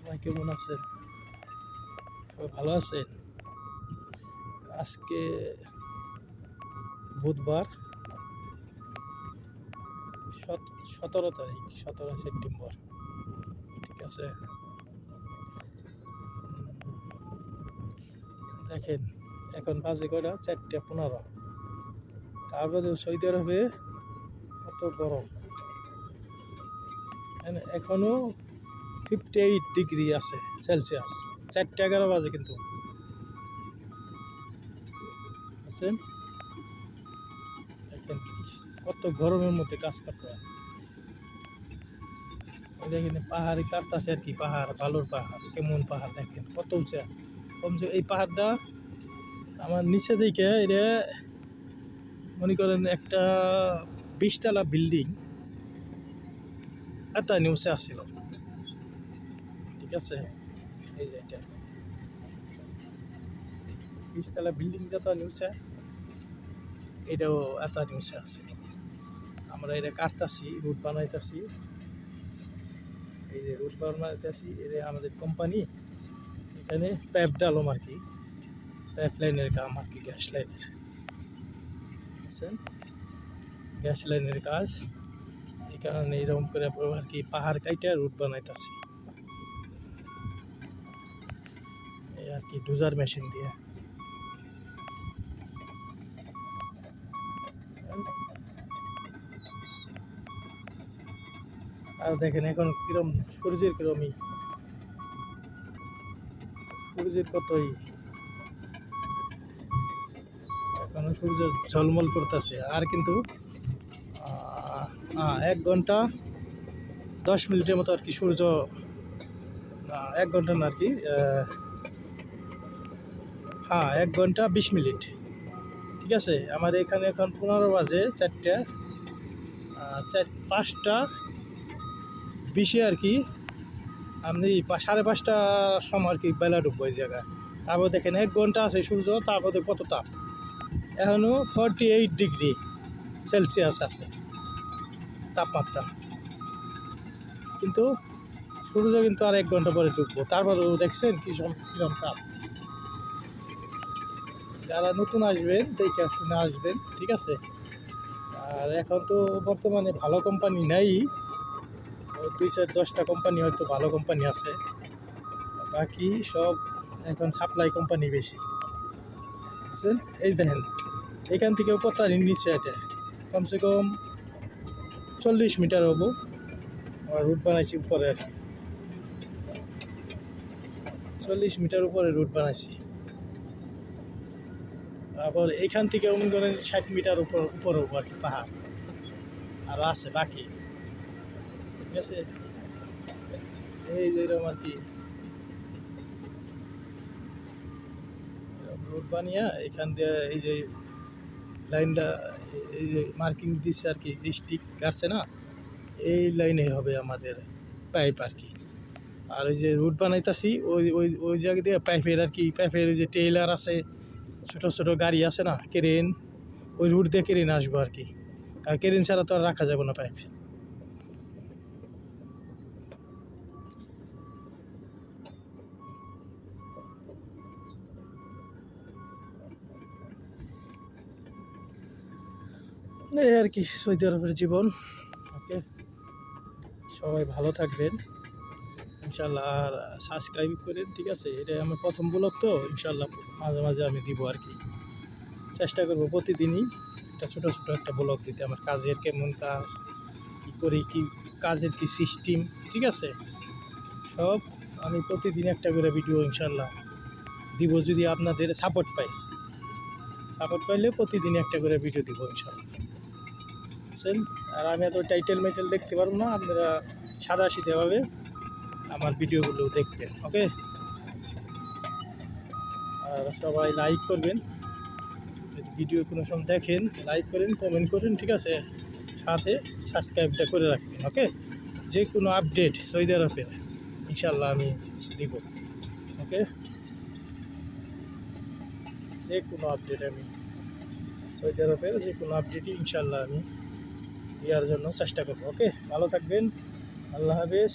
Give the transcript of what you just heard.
সবাই কেমন আছেন? সবাই ভালো আছেন? আজকে বুধবার, সত- সতেরো তারিখ সতেরো সেপ্টেম্বর। ঠিক আছে? দেখেন, এখন বাজে কয়টা? চারটে পনেরো। তারপরে সৌদি আরবে কত গরম। এখানে এখনও ফিফটি এইট ডিগ্রি আছে সেলসিয়াস চারটে এগারো বাজে কিন্তু। কত গরমের মধ্যে কাজ করতে হয়। দেখেন, পাহাড়ে কাটতাছে আর কি, পাহাড় বালুর পাহাড়, কেমন পাহাড় দেখেন, কত উঁচা। কমসে এই পাহাড়টা আমার নিচে দিকে এটা মনে করেন একটা বিশতলা বিল্ডিং, এত নিউজে আসছিল ঠিক আছে? এই যে এটা। বিশতলা বিল্ডিং যত নিউজে এটাও এত নিউজে আছে। আমরা এটা কাটতাছি রুট বানাইতাছি। এই যে রুট বানাইতেছি এটা আমাদের কোম্পানি এখানে পাইপ ডালম আর কি। পাইপ লাইনের কাম আর কি গ্যাস লাইনের বুঝছেন? গ্যাস লাইনের কাজ। এই কারণে এইরকম করে আর কি পাহাড় কাইটা রুট বানাইতেছি। কি ডোজার মেশিন দিয়ে? আর দেখেন এখন কিরম, সূর্যের কিরমই। সূর্যের কতই। এখন সূর্য ঝলমল করতেছে। আর কিন্তু এক ঘণ্টা দশ মিনিটের মতো আর কি সূর্য এক ঘণ্টা না আর কি হ্যাঁ এক ঘণ্টা বিশ মিনিট। ঠিক আছে? আমার এখানে এখন পনেরো বাজে, চারটে। চার, পাঁচটা, বিশে আর কি। আপনি সাড়ে পাঁচটা সময় আর কি বেলা ঢুকবো এই জায়গায়। তারপর দেখেন এক ঘণ্টা আছে সূর্য, তারপরে কত তাপ। এখনও ফর্টি এইট ডিগ্রি সেলসিয়াস আছে তাপমাত্রা। কিন্তু সূর্য কিন্তু আর এক ঘণ্টা পরে ঢুকবো। তারপরেও দেখছেন কি কিরম তাপ। যারা নতুন আসবেন, দেখে শুনে আসবেন, ঠিক আছে? আর এখন তো বর্তমানে ভালো কোম্পানি নাই। দুই চার দশটা কোম্পানি হয়তো ভালো কোম্পানি আছে। বাকি সব এখন সাপ্লাই কোম্পানি বেশি। বুঝছেন? এই দেখেন, এখান থেকে উপতারি নিচে এটা কমসে কম চল্লিশ মিটার হব। আর রুট বানাইছি উপরে আর চল্লিশ মিটার উপরে রুট বানাইছি। তারপর এইখান থেকে মনে করেন ষাট মিটার উপর উপরে হব আর কি, পাহাড়। আর আছে, বাকি। ঠিক আছে? এই যে এরকম আর কি। রোড বানিয়ে এখান দিয়ে এই যে লাইনটা, এই যে মার্কিং দিচ্ছে আর কি ডিস্ট্রিক্ট কাটছে না? এই লাইনে হবে আমাদের পাইপ আর কি। আর ওই যে রুট বানাইতাছি, ওই ওই ওই জায়গা দিয়ে পাইপের আর কি, পাইপের ওই যে টেইলার আছে ছোটো ছোটো গাড়ি আছে না, ক্রেন, ওই রুট দিয়ে ক্রেন আসব আর কি। আর ক্রেন ছাড়া তো আর রাখা যাবে না পাইপ। এই আর কি, সৌদি আরবের জীবন। ওকে, সবাই ভালো থাকবেন। ইনশাল্লাহ আর সাবস্ক্রাইব করেন, ঠিক আছে? এটা আমার প্রথম ব্লগ তো, ইনশাল্লাহ মাঝে মাঝে আমি দিব আর কি। চেষ্টা করব প্রতিদিনই একটা ছোটো ছোটো একটা ব্লগ দিতে, আমার কাজের কেমন কাজ, কী করি, কি কাজের কি সিস্টেম ঠিক আছে? সব আমি প্রতিদিন একটা করে ভিডিও ইনশাল্লাহ দিব, যদি আপনাদের সাপোর্ট পাই। সাপোর্ট পাইলে প্রতিদিন একটা করে ভিডিও দিব ইনশাল্লাহ। বুঝছেন? আর আমি এত টাইটেল মাইটেল দেখতে পারব না, আপনারা সাদা সিধেভাবে আমার ভিডিওগুলো দেখবেন ওকে আর সবাই লাইক করবেন। যদি ভিডিও কোনো সময় দেখেন লাইক করেন কমেন্ট করেন, ঠিক আছে? সাথে সাবস্ক্রাইবটা করে রাখবেন ওকে যে কোনো আপডেট সৌদি আরবের ইনশাল্লাহ আমি দিব ওকে যে কোনো আপডেট আমি সৌদি আরবের যে কোনো আপডেটই ইনশাল্লাহ আমি দেওয়ার জন্য চেষ্টা করব ওকে ভালো থাকবেন, আল্লাহ হাফেজ।